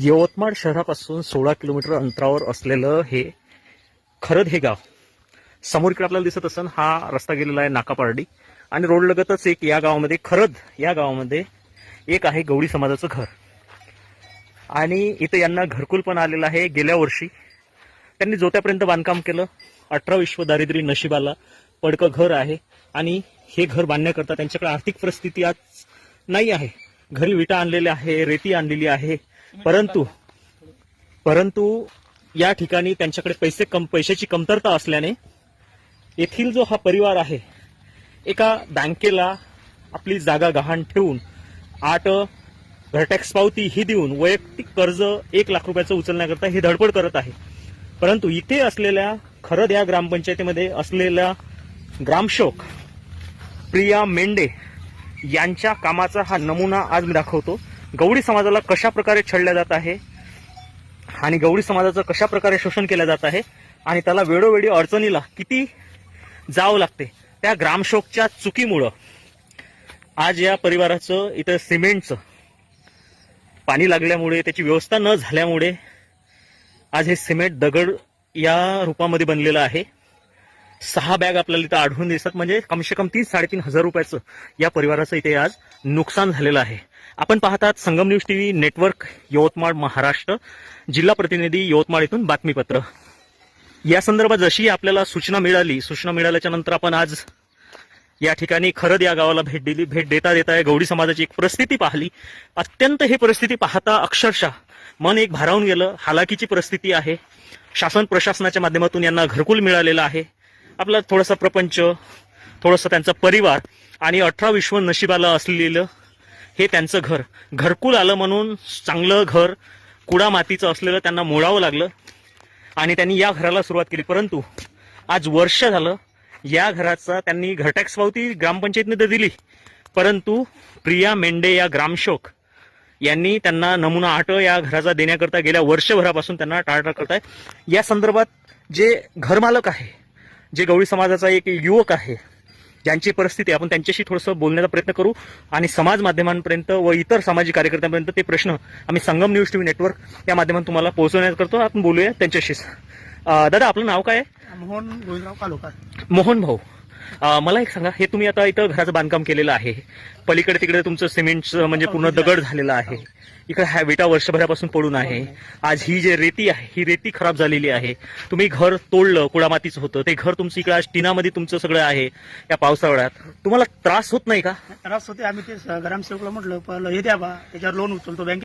यवतमाळ शहरापासून सोळा किलोमीटर अंतरावर असलेलं हे खरद हे गाव. समोर इकडे आपल्याला दिसत असन हा रस्ता गेलेला आहे नाकापार्डी. आणि रोड लगतच एक या गावामध्ये खरद या गावामध्ये एक आहे गवळी समाजाचं घर. आणि इथं यांना घरकुल पण आलेलं आहे. गेल्या वर्षी त्यांनी जोत्यापर्यंत बांधकाम केलं. अठरा विश्व दारिद्र्य नशिबाला पडकं घर आहे. आणि हे घर बांधण्याकरता त्यांच्याकडे आर्थिक परिस्थिती आज नाही आहे. घरी विटा आणलेल्या आहे रेती आणलेली आहे. परंतु परंतु या ठिकाणी त्यांच्याकडे पैसे कम पैशाची कमतरता असल्याने येथील जो हा परिवार आहे एका बँकेला आपली जागा गहाण ठेवून आठ घरटॅक्स पावती ही देऊन वैयक्तिक कर्ज एक लाख रुपयाचं उचलण्याकरता ही धडपड करत आहे. परंतु इथे असलेल्या खरद या ग्रामपंचायतीमध्ये असलेल्या ग्रामशोक प्रिया मेंढे यांच्या कामाचा हा नमुना आज मी दाखवतो. गवडी समाजाला कशा प्रकारे छळल्या जात आहे आणि गवडी समाजाचं कशा प्रकारे शोषण केलं जात आहे आणि त्याला वेळोवेळी अडचणीला किती जावं लागते त्या ग्रामशोकच्या चुकीमुळं आज या परिवाराचं इथं सिमेंटचं पाणी लागल्यामुळे त्याची व्यवस्था न झाल्यामुळे आज हे सिमेंट दगड या रूपामध्ये बनलेलं आहे. सहा बॅग आपल्याला इथं आढळून दिसतात. म्हणजे कमसे कम तीन साडेतीन हजार रुपयाचं या परिवाराचं इथे आज नुकसान झालेलं आहे. आपण पाहतात Sangam news TV network Yavatmal Maharashtra. जिल्हा प्रतिनिधी यवतमाळ इथून बातमीपत्र. या संदर्भात जशी आपल्याला सूचना मिळाली सूचना मिळाल्याच्या नंतर आपण आज या ठिकाणी खरद या गावाला भेट दिली. भेट देता देता या गौडी समाजाची एक परिस्थिती पाहिली. अत्यंत ही परिस्थिती पाहता अक्षरशः मन एक भारावून गेलं. हालाकीची परिस्थिती आहे. शासन प्रशासनाच्या माध्यमातून यांना घरकुल मिळालेलं आहे. आपला थोडासा प्रपंच थोडंसं त्यांचा परिवार आणि अठरा विश्व नशिबाला असलेलं हे त्यांचं घर. घरकुल आलं म्हणून चांगलं घर कुडा मातीचं असलेलं त्यांना मोडावं लागलं आणि त्यांनी या घराला सुरुवात केली. परंतु आज वर्ष झालं या घराचा त्यांनी घरटॅक्स पावती ग्रामपंचायतीने तर दिली. परंतु प्रिया मेंढे या ग्रामशोक यांनी त्यांना नमुना आट या घराचा देण्याकरता गेल्या वर्षभरापासून त्यांना टाळाटाळ करताय. या संदर्भात जे घरमालक आहे जे गवळी समाजाचा एक युवक आहे ज्यांची परिस्थिती आपण त्यांच्याशी थोडंसं बोलण्याचा प्रयत्न करू आणि समाज माध्यमांपर्यंत व इतर सामाजिक कार्यकर्त्यांपर्यंत ते प्रश्न आम्ही संगम न्यूज टीव्ही नेटवर्क या माध्यमातून तुम्हाला पोहोचवण्यात करतो. आपण बोलूया त्यांच्याशीच. दादा आपलं नाव काय मोहन गोविंदराव कालोकार. मोहन भाऊ. मला एक सांगा हे तुम्ही आता इथं घराचं बांधकाम केलेलं आहे. पलीकडे तिकडे तुमचं सिमेंटचं म्हणजे पूर्ण दगड झालेलं आहे. इकडे ह्या विटा वर्षभरापासून पडून आहे. आज ही जे रेती आहे ही रेती खराब झालेली आहे. तुम्ही घर तोडलं कुडामातीचं होतं. ते घर तुमचं इकडे आज टिनामध्ये तुमचं सगळं आहे या पावसाळ्यात. तुम्हाला त्रास होत नाही का? त्रास होते आम्ही ते ग्रामसेवकला म्हटलं हे द्या बा त्याच्यावर लोन उचलतो. बँकेत